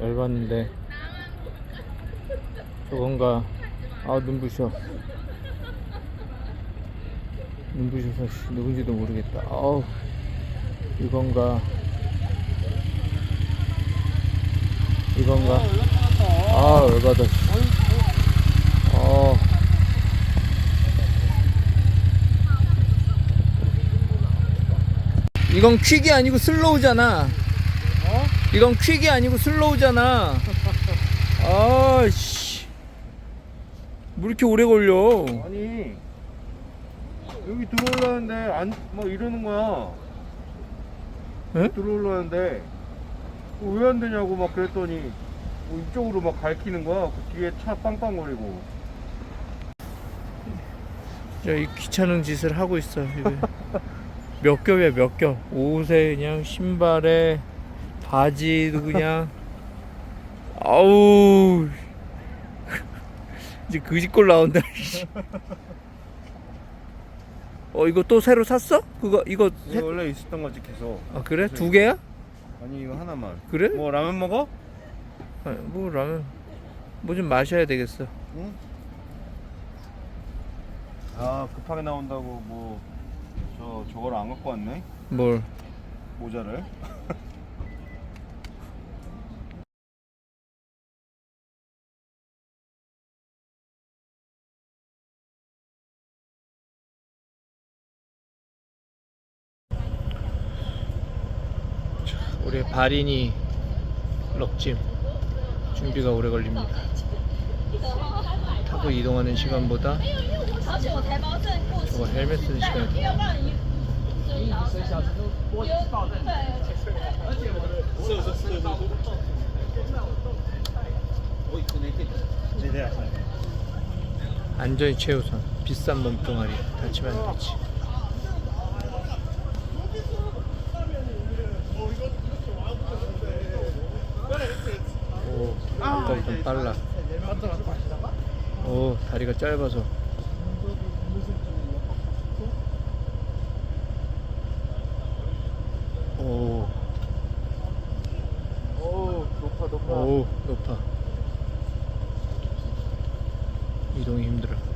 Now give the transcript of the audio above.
열받는데. 저건가 아 눈부셔. 눈부셔서 누군지도 모르겠다. 아우 이건가. 이건가. 아 열받아 어 이건 퀵이 아니고 슬로우잖아. 이건 퀵이 아니고 슬로우잖아 아씨 뭐 이렇게 오래 걸려 아니 여기 들어올라는데 안 막 이러는 거야. 에? 들어올라는데 왜 안 되냐고 막 그랬더니 뭐 이쪽으로 막 갈키는 거야. 그 뒤에 차 빵빵거리고. 이 귀찮은 짓을 하고 있어 몇 겹이야 몇 겹 옷에 그냥 신발에 바지도 그냥 아우 이제 그지꼴 나온다 씨. 어 이거 또 새로 샀어? 그거 이거 새... 이거 원래 있었던 거지 계속. 아 그래? 두 개야? 아니 이거 하나만. 그래? 뭐 라면 먹어? 아, 뭐 라면 뭐 좀 마셔야 되겠어 응? 아 급하게 나온다고 뭐 저 저거를 안 갖고 왔네 뭘 모자를. 우리 바리니 럭짐. 준비가 오래 걸립니다. 타고 이동하는 시간보다 저거 헬멧 쓰는 시간이 안전이 최우선. 비싼 몸뚱아리 다치면 안 되지. 아까보다 좀 빨라. 오, 다리가 짧아서. 오, 오 높아 높아. 오, 높아. 이동이 힘들어.